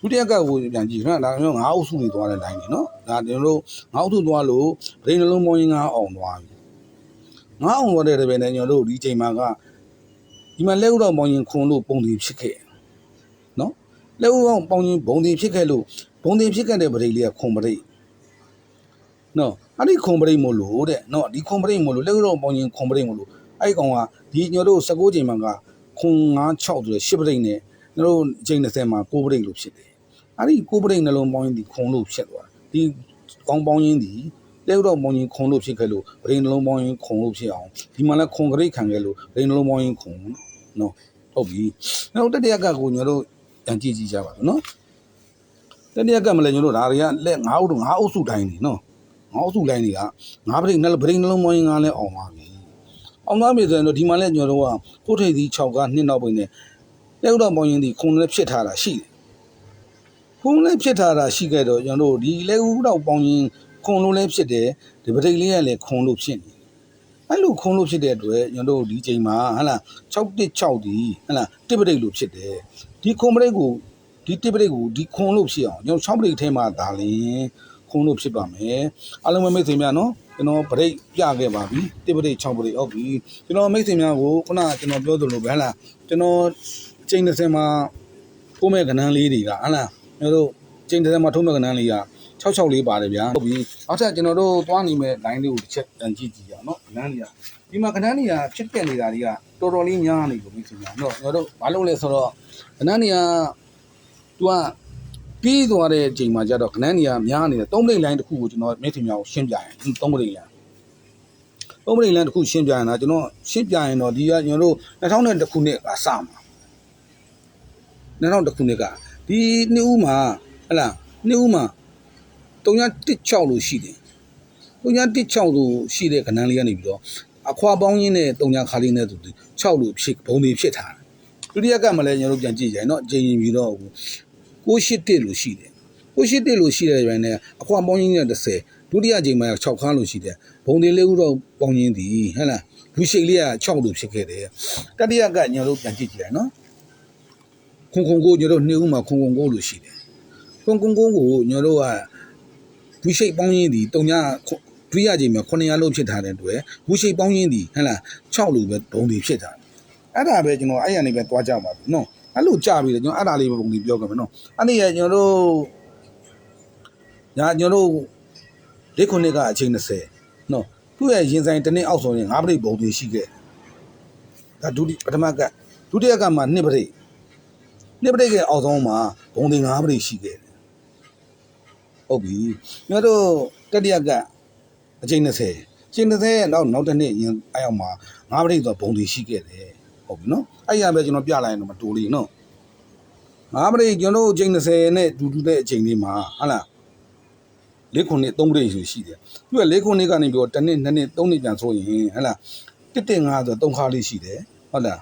ဒုတိယကကိုပြန်ကြည့်နော်ဒါကျွန်တော်ငါးအုပ်စုတွေသွားတဲ့ line နေနော်ဒါကျွန်တော်တို့ငါးအုပ်စုသွားလို့ပရိတ်နှလုံးပေါင်းရင်ငါးအောင်သွားပြီငါးအောင်သွားတဲ့တပည့်နဲ့ကျွန်တော်တို့ဒီချိန်မှာကဒီမှာလက်ဥတော်ပေါင်းရင်ခွန်လို့ပုံတည်ဖြစ်ခဲ့နော်လက်ဥတော်ပေါင်းရင်ဘုံတည်ဖြစ်ခဲ့လို့ဘုံတည်ဖြစ်ခဲ့တဲ့ပရိတ်လေးကခွန်ပရိတ်နော်အဲ့ဒီခွန်ပရိတ်မို့လို့တဲ့နော်ဒီခွန်ပရိတ်မို့လို့လက်ဥတော်ပေါင်းရင်ခွန်ပရိတ်မို့လို့အဲ့ဒီကောင်ကဒီကျွန်တော်တို့19ချိန်မှာက ခွန်9 6ဆိုတဲ့10ပရိတ်နဲ့ကျွန်တော်တို့အချိန်20မှာ9ပရိတ်လို့ဖြစ်တယ်အဲ့ဒီ9ပရိတ်နှလုံးပေါင်းရင်ဒီခွန်လို့ဖြစ်သွားတယ်ဒီကောင်းပေါင်းရင်ဒီလက်တော့ပေါင်းရင်ခုံလို့ဖြစ်ခဲ့လို့ဗရိန်နှလုံးပေါင်းရင်ခုံလို့ဖြစ်အောင်ဒီမှာလည်းခုံကြိတ်ခံခဲ့လို့ဗရိန်နှလုံးပေါင်းရင်ခုံနော်ဟုတ်ပြီနောက်တတိယကကိုညတို့ပြန်ကြည့်ကြည့်ကြပါနော်တတိယကမလဲညတို့ဒါတွေကလက်ငါးအုပ်ငါးအုပ်စုတိုင်းနေနော်ငါးအုပ်စုတိုင်းတွေကငါးဗရိန်နှလုံးဗရိန်နှလုံးပေါင်းရင်ငါလည်းအောင်ပါပြီ အောင်သွားပြီဆိုရင်တော့ဒီမှာလည်းညတို့ကကိုထိပ်သီး6ကနှစ်နောက်ပိနေလက်တော့ပေါင်းရင်ဒီခုံလည်းဖြစ်ထားတာရှိတယ်ခုံလည်းဖြစ်ထားတာရှိခဲ့တော့ကျွန်တော်တို့ဒီလက်ဦးတော့ပေါင်းရင်ခွန်လို့လည်းဖြစ်တယ်ဒီပဋိလေးကလည်းခွန်လို့ဖြစ်နေအဲ့လိုခွန်လို့ဖြစ်တဲ့အတွက်ကျွန်တော်တို့ဒီချိန်မှာဟဟလား616ဒီဟဟလားတစ်ပဋိလို့ဖြစ်တယ်ဒီခွန်ပဋိကိုဒီတစ်ပဋိကိုဒီခွန်လို့ဖြစ်အောင်ကျွန်တော်6ပဋိထဲမှာဒါလင်ခွန်လို့ဖြစ်ပါမယ်အားလုံးပဲမိတ်ဆွေများနော် ကျွန်တော်ပဋိပြခဲ့ပါပြီတစ်ပဋိ6ပဋိဟုတ်ပြီကျွန်တော်မိတ်ဆွေများကိုခုနကကျွန်တော်ပြောသလိုပဲဟလားကျွန်တော်ချိန်30မှာကိုမဲ့ကဏ္ဍလေးတွေကဟလားကျွန်တော်တို့ချိန်30မှာထုံးမဲ့ကဏ္ဍလေးက66လေးပါတယ်ဗျာဟုတ်ပြီနောက်ထပ်ကျွန်တော်တို့သွားနေမဲ့ line လေးကိုတစ်ချက်တန်ကြည့်ကြည့်ရအောင်နော်ခဏလေးကဒီမှာခဏလေးကဖြစ်ပြနေတာတွေကတော်တော်လေးများနေလို့ပြီးဆိုတော့နော်ကျွန်တော်တို့ဘာလုပ်လဲဆိုတော့ခဏလေးက तू က ပြေးသွားတဲ့အချိန်မှာကျတော့ခဏနေရများနေတယ်သုံးပလိန်လိုင်းတစ်ခုကိုကျွန်တော်မင်းထင်များကိုရှင်းပြရင်သုံးပလိန်လိုင်းသုံးပလိန်လိုင်းတစ်ခုရှင်းပြရင်တော့ကျွန်တော်ရှင်းပြရင်တော့ဒီကကျွန်တော်တို့2000ခုနှစ်ကစမှာ2000ခုနှစ်ကဒီနှစ်ဦးမှာဟလာနှစ်ဦးမှာ316လို့ရှိတယ်316လို့ရှိတဲ့ခဏလေးကနေပြီးတော့အခွာပေါင်းရင်းနဲ့300ခါလေးနဲ့ဆို6လို့ဖြစ်ဘုံတွေဖြစ်ထားတယ်ဒုတိယကမှလည်းကျွန်တော်တို့ပြန်ကြည့်ကြရင်တော့ဂျင်းရင်ပြီးတော့ 681လို့ရှိတယ်681လို့ရှိတဲ့ကြိုင်နဲ့အခွန်ပေါင်းရင်းနဲ့30ဒုတိယကြိမ်မှာ6ခန်းလို့ရှိတယ်ဘုံသေးလေးဦးတော့ပေါင်းရင်းသည်ဟဲ့လားလူရှိလေးက6လို့ဖြစ်ခဲ့တယ်တတိယကညတို့ပြန်ကြည့်ကြည့်ရနော်ခုံခုံကိုညတို့2ဦးမှာခုံခုံကိုလို့ရှိတယ်ခုံခုံကိုကိုညတို့ကလူရှိပေါင်းရင်းသည်တုံညာဒုတိယကြိမ်မှာ900လို့ဖြစ်ထားတဲ့တွေ့လူရှိပေါင်းရင်းသည်ဟဲ့လား6လို့ပဲဒုံတွေဖြစ်တာအဲ့ဒါပဲကျွန်တော်အဲ့ရနေပဲသွားကြပါဘူးနော် အဲ့လိုကြပြီလေကျွန်တော်အဲ့ဒါလေးပဲပုံလေးပြောကြမယ်နော်အဲ့ဒီရကျွန်တော်တို့ညာကျွန်တော်တို့လေးခုနှစ်ကအချိန်20နော်သူ့ရဲ့ရင်ဆိုင်တစ်နှစ်အောက်ဆိုရင်၅ပရိတ်ပုံတွေရှိခဲ့ဒါဒုတိပထမကဒုတိယကမှ2ပရိတ်2ပရိတ်ရဲ့အောက်ဆုံးမှာဘုံတွေ၅ပရိတ်ရှိခဲ့တယ်ဟုတ်ပြီကျွန်တော်တို့တတိယကအချိန်20ချိန်20ရဲ့နောက်နောက်တစ်နှစ်ရင်အရောက်မှာ၅ပရိတ်ဆိုဘုံတွေရှိခဲ့တယ် ဟုတ်ပြီနော်အဲ့ရပဲကျွန်တော်ပြလိုက်ရင်တော့မတိုးလေးနော်ငါးပရိတ်ကျွန်တော်တို့အချိန်20နဲ့ဒူဒူတဲ့အချိန်လေးမှာဟုတ်လားလေးခုနှစ်သုံးပရိတ်ဆိုရှိတယ်သူကလေးခုနှစ်ကနေပြီးတော့တစ်နှစ်နှစ်နှစ်သုံးနှစ်ပြန်ဆိုရင်ဟုတ်လားတစ်တစ်ငါဆိုသုံးခါလေးရှိတယ်ဟုတ်လား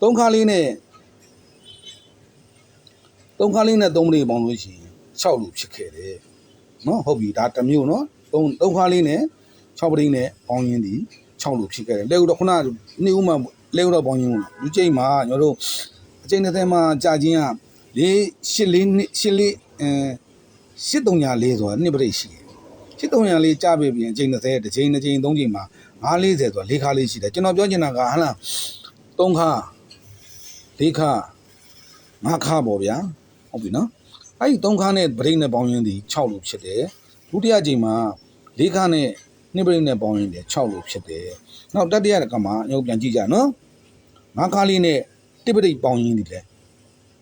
သုံးခါလေးနဲ့သုံးခါလေးနဲ့သုံးပရိတ်ပေါင်းလို့ရှိရင်6လူဖြစ်ခဲ့တယ်နော်ဟုတ်ပြီဒါတစ်မျိုးနော်သုံးသုံးခါလေးနဲ့6ပရိတ်နဲ့ပေါင်းရင်းဒီ6လူဖြစ်ခဲ့တယ်လက်ဦးတော့ခုနနေ့ဦးမှ လက်ဦးတော့ပေါင်းရင်းလူကျိတ်မှာကျွန်တော်တို့အချိန်30မှာကြာချင်းကလေး8လေးနှစ်8လေးအဲ8304ဆိုတာနှစ်ပရိတ်ရှိတယ်8304ကြာပြီပြင်အချိန်30တစ်ချိန်တစ်ချိန်သုံးချိန်မှာ940ဆိုတာ၄ခါလေးရှိတယ်ကျွန်တော်ပြောချင်တာကဟဟလား3ခါ၄ခါ5ခါပေါ့ဗျာဟုတ်ပြီနော်အဲ့ဒီ3ခါနဲ့ပရိတ်နဲ့ပေါင်းရင်းဒီ6လို့ဖြစ်တယ်ဒုတိယချိန်မှာ၄ခါနဲ့နှစ်ပရိတ်နဲ့ပေါင်းရင်းဒီ6လို့ဖြစ်တယ် နောက်တတိယကမှာရုပ်ပြန်ကြည့်ကြနော်5ခါလေးနဲ့တစ်ပရိတ်ပေါင်းရင်းဒီလေ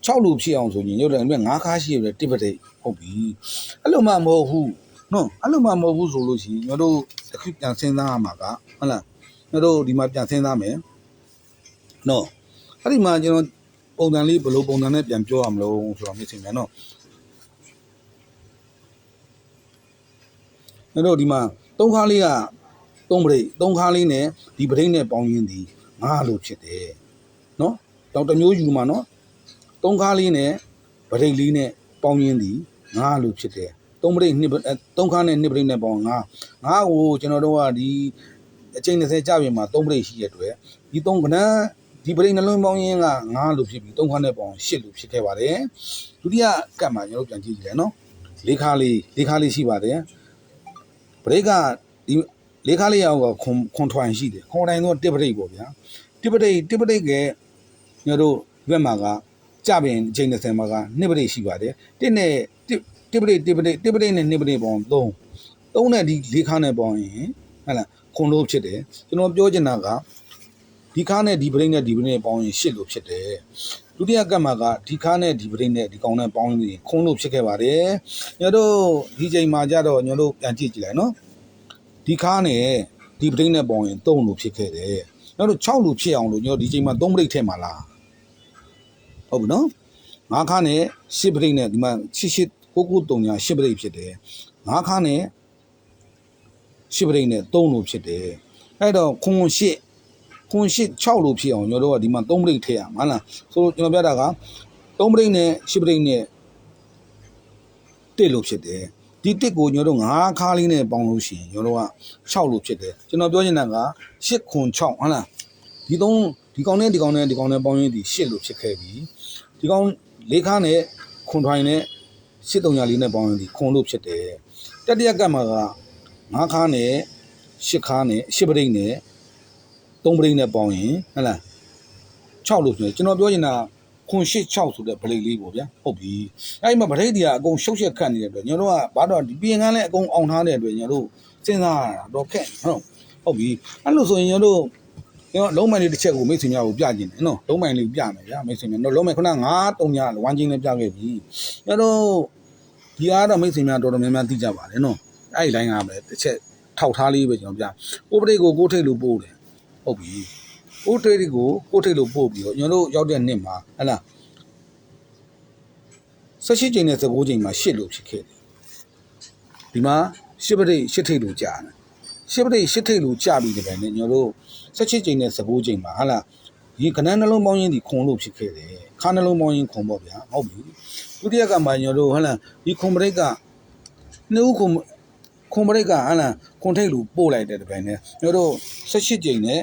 6လူဖြစ်အောင်ဆိုရင်ရုပ်လည်း5ခါရှိရတဲ့တစ်ပရိတ်ဟုတ်ပြီအဲ့လိုမှမဟုတ်ဘူးနော်အဲ့လိုမှမဟုတ်ဘူးဆိုလို့ရှိရင်တို့အခုပြန်စဉ်းစားရမှာကဟုတ်လားတို့ဒီမှာပြန်စဉ်းစားမယ်နော်အဲ့ဒီမှာကျွန်တော်ပုံစံလေးဘယ်လိုပုံစံနဲ့ပြန်ပြောရမလို့ဆိုတော့မြင်စင်မြန်နော်တို့ဒီမှာသုံးခါလေးက သုံးပရိတ်သုံးခါလေးနဲ့ဒီပရိတ်နဲ့ပေါင်းရင်းဒီငါလို့ဖြစ်တယ်နော်တော့တစ်မျိုးယူမှာနော်သုံးခါလေးနဲ့ပရိတ်လေးနဲ့ပေါင်းရင်းဒီငါလို့ဖြစ်တယ်သုံးပရိတ်နှစ်သုံးခါနဲ့နှစ်ပရိတ်နဲ့ပေါင်းငါငါကိုကျွန်တော်တို့ကဒီအချိန်20ကြာပြင်မှာသုံးပရိတ်ရှိရတဲ့အတွက်ဒီသုံးကဏ္ဍဒီပရိတ်နှလုံးပေါင်းရင်းက9လို့ဖြစ်ပြီးသုံးခါနဲ့ပေါင်း10လို့ဖြစ်ခဲ့ပါတယ်ဒုတိယကတ်မှာကျွန်တော်ပြန်ကြည့်ကြည့်လဲနော်လေးခါလေးလေးခါလေးရှိပါတယ်ပရိတ်ကဒီ လေးခါလေးရောက်ကခွန်ခွန်ထွိုင်ရှိတယ်ခွန်တိုင်တော့တစ်ပရိတ်ပေါ့ဗျာတစ်ပရိတ်တစ်ပရိတ်ကကျွန်တော်တို့ဘက်မှာကကြပင်အချိန်20မှာကနှစ်ပရိတ်ရှိပါတယ်တစ်နဲ့တစ်ပရိတ်တစ်ပရိတ်တစ်ပရိတ်နဲ့နှစ်ပရိတ်ပေါင်း3 3နဲ့ဒီလေးခါနဲ့ပေါင်းရင်ဟုတ်လားခွန်လို့ဖြစ်တယ်ကျွန်တော်ပြောချင်တာကဒီခါနဲ့ဒီပရိတ်နဲ့ဒီပရိတ်ပေါင်းရင်8လို့ဖြစ်တယ်ဒုတိယကတ်မှာကဒီခါနဲ့ဒီပရိတ်နဲ့ဒီကောင်နဲ့ပေါင်းရင်ခွန်လို့ဖြစ်ခဲ့ပါတယ်ညတို့ဒီချိန်မှာကြတော့ညတို့ပြန်ကြည့်ကြည့်လိုက်နော် ဒီခါနဲ့ဒီပရိတ်နဲ့ပေါင်းရင်3လို့ဖြစ်ခဲ့တယ်ညတို့6လို့ဖြစ်အောင်လို့ညတို့ဒီချိန်မှာ3ပရိတ်ထည့်မှာလားဟုတ်ပြီနော်ငါးခါနဲ့10ပရိတ်နဲ့ဒီမှာ8 8 9 9 3ညာ10ပရိတ်ဖြစ်တယ်ငါးခါနဲ့10ပရိတ်နဲ့3လို့ဖြစ်တယ်အဲ့တော့ခွန်8ခွန်8 6လို့ဖြစ်အောင်ညတို့ကဒီမှာ3ပရိတ်ထည့်ရမှာလားဆိုတော့ကျွန်တော်ပြတာက3ပရိတ်နဲ့10ပရိတ်နဲ့1လို့ဖြစ်တယ် ဒီတစ်ကိုညတို့9ခါလေးနဲ့ပေါင်းလို့ရှိရင်ညတို့က6လို့ဖြစ်တယ်ကျွန်တော်ပြောချင်တာက8ခွန်6ဟုတ်လားဒီသုံးဒီကောင်နဲ့ဒီကောင်နဲ့ဒီကောင်နဲ့ပေါင်းရင်ဒီ8လို့ဖြစ်ခဲ့ပြီဒီကောင်၄ခါနဲ့ခွန်ထွိုင်နဲ့8 300လေးနဲ့ပေါင်းရင်ဒီခွန်လို့ဖြစ်တယ်တတိယကတ်မှာက9ခါနဲ့8ခါနဲ့8ပရိတ်နဲ့3ပရိတ်နဲ့ပေါင်းရင်ဟုတ်လား6လို့ဆိုရင်ကျွန်တော်ပြောချင်တာ ခွန်8 6ဆိုတဲ့ဗလိတ်လေးပေါ့ဗျာဟုတ်ပြီအဲဒီမှာဗလိတ်တွေကအကုန်ရှုပ်ရှက်ခတ်နေတဲ့အတွက်ညတို့ကဘာတော့ဒီပြင်ကန်းလည်းအကုန်အောင်ထားတဲ့အတွက်ညတို့စဉ်းစားရတာတော့ခက်ဟုတ်ဟုတ်ပြီအဲ့လိုဆိုရင်ညတို့ကျွန်တော်လုံးမိုင်လေးတစ်ချက်ကိုမိတ်ဆွေများကိုပြကျင်တယ်နော်လုံးမိုင်လေးပြမယ်ဗျာမိတ်ဆွေများတော့လုံးမိုင်ခုန9 3ညဝမ်းချင်းလေးပြခဲ့ပြီညတို့ဒီအားတော့မိတ်ဆွေများတော်တော်များများသိကြပါတယ်နော်အဲ့ဒီလိုင်းကပဲတစ်ချက်ထောက်ထားလေးပဲကျွန်တော်ပြကိုပရိတ်ကိုကိုထိတ်လို့ပို့တယ်ဟုတ်ပြီ ကိုထိတ်ကိုကိုထိတ်လို့ပို့ပြီးတော့ညတို့ရောက်တဲ့နှစ်မှာဟဲ့လား18ချိန်နဲ့19ချိန်မှာ8လို့ဖြစ်ခဲ့တယ်ဒီမှာရှစ်ပရိတ်ရှစ်ထိတ်လို့ကြာတယ်ရှစ်ပရိတ်ရှစ်ထိတ်လို့ကြာပြီဒီပဲနဲ့ကျွန်တော်တို့16ချိန်နဲ့19ချိန်မှာဟာလားဒီကနန်းနှလုံးပေါင်းရင်းဒီခုံလို့ဖြစ်ခဲ့တယ်ခါနှလုံးပေါင်းရင်းခုံပေါ့ဗျာဟုတ်ပြီဒုတိယကမှကျွန်တော်တို့ဟာလားဒီခုံပရိတ်ကနှစ်ဦးခုံခုံပရိတ်ကဟာလားခုံထိတ်လို့ပို့လိုက်တဲ့ဒီပဲနဲ့ကျွန်တော်တို့16ချိန်နဲ့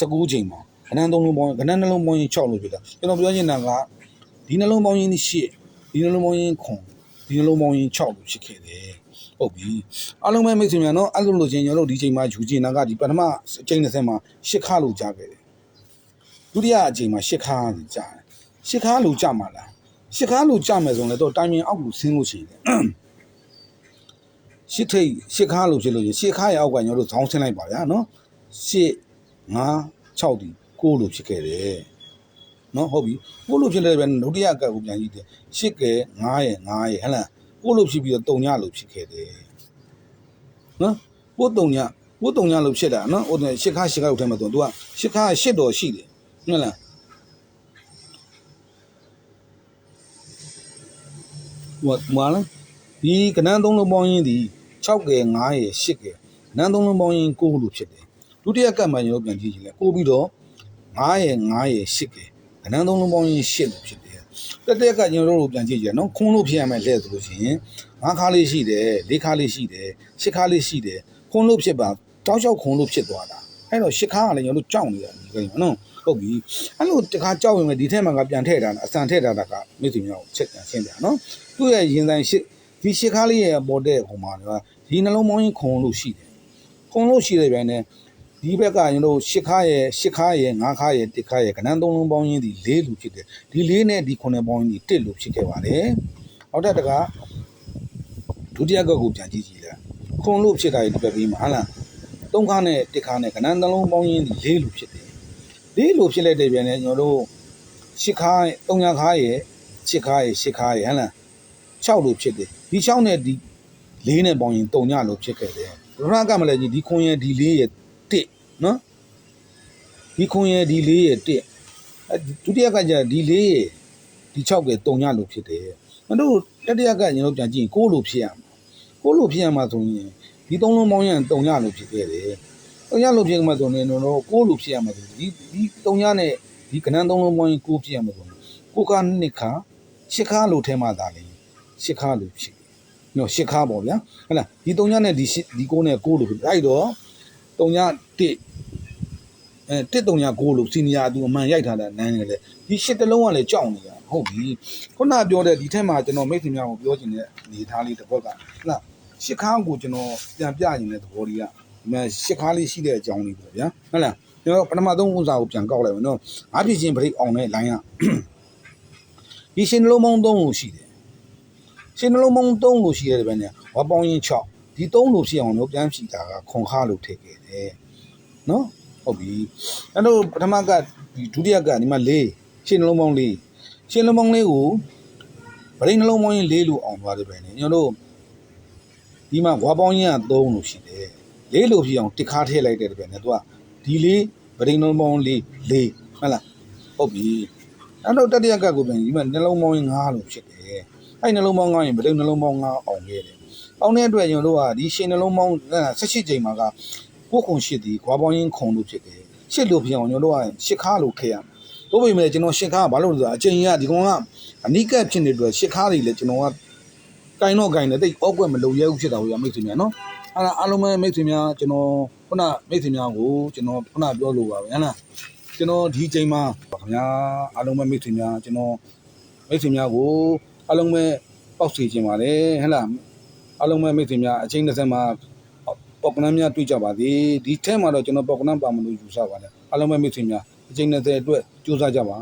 19ချိန်မှာကနန်းသုံးလုံးပေါင်းကနန်းနှလုံးပေါင်းရင်း6လို့ဖြစ်တာကျွန်တော်ပြောချင်တာကဒီနှလုံးပေါင်းရင်းဒီ8ဒီနှလုံးပေါင်းရင်းခုံဒီနှလုံးပေါင်းရင်း6လို့ဖြစ်ခဲ့တယ်ဟုတ်ပြီအားလုံးပဲမိတ်ဆွေများနော်အဲ့လိုလို့ချင်းကျွန်တော်တို့ဒီချိန်မှာယူချင်တာကဒီပထမအချိန်30မှာရှစ်ခါလို့ကြားခဲ့တယ်ဒုတိယအချိန်မှာရှစ်ခါလို့ကြားတယ်ရှစ်ခါလို့ကြားမှာလားရှစ်ခါလို့ကြားမယ်ဆိုရင်တော့တိုင်မင်အောက်ကိုဆင်းလို့ရှိတယ်ရှစ်ထိတ်ရှစ်ခါလို့ဖြစ်လို့ရှစ်ခါရဲ့အောက်ကကျွန်တော်တို့ဇောင်းဆင်းလိုက်ပါဗျာနော်ရှစ် 5 6ဒီ9လို့ဖြစ်ခဲ့တယ်နော်ဟုတ်ပြီ9လို့ဖြစ်တဲ့ပြန်ဒုတိယအကတ်ကိုပြန်ကြည့်တယ်ရှစ်ကဲ9ရဲ့9ရဲ့ဟဟလား9လို့ဖြစ်ပြီးတော့3ညလို့ဖြစ်ခဲ့တယ်နော်ပို့တုံညပို့တုံညလို့ဖြစ်တာနော်ဟိုရှစ်ခါရှစ်ခါလို့ထဲမှာတော့ तू ကရှစ်ခါရှစ်တော်ရှိတယ်ဟုတ်လားဟိုမလားဒီကနန်းသုံးလုံးပေါင်းရင်းဒီ6ကဲ9ရယ်10ကဲကနန်းသုံးလုံးပေါင်းရင်း9လို့ဖြစ်တယ် ဒုတိယကတ်မှကျွန်တော်ပြန်ကြည့်ကြည့်လဲပို့ပြီးတော့9ရယ်9ရယ်10ကဲကနန်းသုံးလုံးပေါင်းရင်း10လို့ဖြစ်တယ်တတိယကကျွန်တော်တို့ပြန်ကြည့်ကြည့်နော်ခွန်းလို့ဖြစ်ရမယ်လဲဆိုလို့ရှိရင်ငါးခါလေးရှိတယ်လေးခါလေးရှိတယ်ရှစ်ခါလေးရှိတယ်ခွန်းလို့ဖြစ်ပါတောက်လျှောက်ခွန်းလို့ဖြစ်သွားတာအဲ့တော့ရှစ်ခါကလည်းကျွန်တော်တို့ကြောက်နေတာဒီကိနော်ဟုတ်ပြီအဲ့လိုတခါကြောက်ရင်လည်းဒီထက်မှကပြန်ထည့်တာအစံထည့်တာကမိတ်ဆွေများကိုချက်ပြန်ရှင်းပြနော်သူ့ရဲ့ရင်ဆိုင်ရှစ်ဒီရှစ်ခါလေးရဲ့ပေါ်တဲ့ဟိုမှာကဒီနှလုံးပေါင်းရင်ခွန်လို့ရှိတယ်ခွန်လို့ရှိတဲ့ပြန်နဲ့ ဒီဘက်ကကျွန်တော်ရှစ်ခါရဲ့ရှစ်ခါရဲ့ငါးခါရဲ့တစ်ခါရဲ့ကနန်းသုံးလုံးပေါင်းရင်းဒီ၄လူဖြစ်တယ်ဒီ၄နဲ့ဒီခုနှစ်ပေါင်းရင်းဒီတစ်လူဖြစ်ခဲ့ပါတယ်နောက်တစ်တကဒုတိယကောက်ကိုပြန်ကြည့်ကြည့်လားခွန်လို့ဖြစ်တာဒီဘက်ပြီးမှာဟာလားသုံးခါနဲ့တစ်ခါနဲ့ကနန်းသုံးလုံးပေါင်းရင်းဒီ၄လူဖြစ်တယ်၄လူဖြစ်လိုက်တဲ့ပြန်နဲ့ကျွန်တော်တို့ရှစ်ခါသုံးညခါရဲ့ရှစ်ခါရဲ့ရှစ်ခါရဲ့ဟဟလား6လူဖြစ်တယ်ဒီ6နဲ့ဒီ၄နဲ့ပေါင်းရင်3ညလို့ဖြစ်ခဲ့တယ်ဘုရားကမလည်းကြီးဒီခွန်ရဲ့ဒီ၄ရဲ့တစ် နော်ဒီခွန်ရဲ့ဒီ၄ရဲ့တစ်အဲဒုတိယကကျဒီ၄ရဲ့ဒီ6က3ညလို့ဖြစ်တယ်မတို့တတိယကကျွန်တော်ပြန်ကြည့်ရင်6လို့ဖြစ်ရမှာ6လို့ဖြစ်ရမှာဆိုရင်ဒီ3လုံးပေါင်းရင်3ညလို့ဖြစ်ခဲ့တယ်3ညလို့ဖြစ်မှာဆိုရင်တော့6လို့ဖြစ်ရမှာဆိုဒီဒီ3ညနဲ့ဒီကဏ္ဍ3လုံးပေါင်းရင်6ဖြစ်ရမှာဆိုကိုကနှစ်ခါ6ခါလို့ထဲမှာသာလေ6ခါလို့ဖြစ်နော်6ခါပေါ့ဗျာဟုတ်လားဒီ3ညနဲ့ဒီဒီ6နဲ့6လို့ဖြစ်အဲ့တော့ 3ည1အဲတစ်3ည6လို့စီနီယာသူအမှန်ရိုက်ထားတာနန်းနေလေဒီရှစ်တလုံးကလည်းကြောက်နေတာဟုတ်ပြီခုနပြောတဲ့ဒီထက်မှာကျွန်တော်မိတ်ဆွေများကိုပြောချင်တဲ့အနေထားလေးတစ်ခွက်ကဟုတ်လားရှစ်ခါကိုကျွန်တော်ပြန်ပြရင်တဲ့သဘောလေးကဒီမှာရှစ်ခါလေးရှိတဲ့အကြောင်းလေးပေါ့ဗျာဟုတ်လားကျွန်တော်ပထမဆုံးဥစားကိုပြန်ကောက်လိုက်မယ်နော်ငါးပြချင်းဗရိတ်အောင်တဲ့ line ကဒီရှင်နှလုံးပေါင်း3လို့ရှိတယ်ရှင်နှလုံးပေါင်း3လို့ရှိရတဲ့ဘက်နဲ့ဝါပေါင်းရင်6 ဒီ3လို့ဖြစ်အောင်လို့ပြန်ဖြီတာကခွန်ခါလို့ထည့်ခဲ့တယ်နော်ဟုတ်ပြီအဲ့တော့ပထမကဒီဒုတိယကဒီမှာ၄ရှင်နှလုံးပေါင်း၄ရှင်နှလုံးပေါင်း၄ကိုဗရိတ်နှလုံးပေါင်းရင်၄လို့အောင်သွားတယ်ပဲねကျွန်တော်တို့ဒီမှာဝါပေါင်းရင်က3လို့ရှိတယ်၄လို့ဖြစ်အောင်တစ်ခါထည့်လိုက်တဲ့ပဲねသူကဒီ၄ဗရိတ်နှလုံးပေါင်း၄၄ဟုတ်လားဟုတ်ပြီအဲ့တော့တတိယကကိုပြန်ဒီမှာနှလုံးပေါင်းရင်5လို့ဖြစ်တယ်အဲ့နှလုံးပေါင်း9ရင်ဗရိတ်နှလုံးပေါင်း9အောင်ခဲ့တယ် အောင်တဲ့အတွက်ကျွန်တော်တို့ကဒီရှင်နှလုံးပေါင်း18ချိန်မှာကကိုခုံရှစ်ဒီခွာပေါင်းရင်ခုံလို့ဖြစ်တယ်ရှစ်လို့ဖြစ်အောင်ကျွန်တော်တို့ကရှစ်ခါလို့ခဲ့ရမယ်တို့ပေမဲ့ကျွန်တော်ရှစ်ခါဘာလို့လဲဆိုတော့အချိန်ကြီးကဒီကောင်ကအနိကဖြစ်နေတဲ့အတွက်ရှစ်ခါတွေလည်းကျွန်တော်ကကင်တော့ကင်တယ်တိတ်အောက်ကွက်မလုံရဲဘူးဖြစ်တာကိုရမိတ်ဆွေများနော်အဲ့ဒါအားလုံးပဲမိတ်ဆွေများကျွန်တော်ခုနမိတ်ဆွေများကိုကျွန်တော်ခုနပြောလို့ပါပဲဟမ်လားကျွန်တော်ဒီချိန်မှာခင်ဗျာအားလုံးပဲမိတ်ဆွေများကျွန်တော်မိတ်ဆွေများကိုအားလုံးပဲပေါက်စီခြင်းပါတယ်ဟမ်လား အားလုံးပဲမိတ်ဆွေများအချိန်30မှာပေါက်ကနမ်းများတွေ့ကြပါသေးဒီထဲမှာတော့ကျွန်တော်ပေါက်ကနမ်းပါမလို့ယူဆပါတယ်အားလုံးပဲမိတ်ဆွေများအချိန်20အတွက်ကြိုးစားကြပါ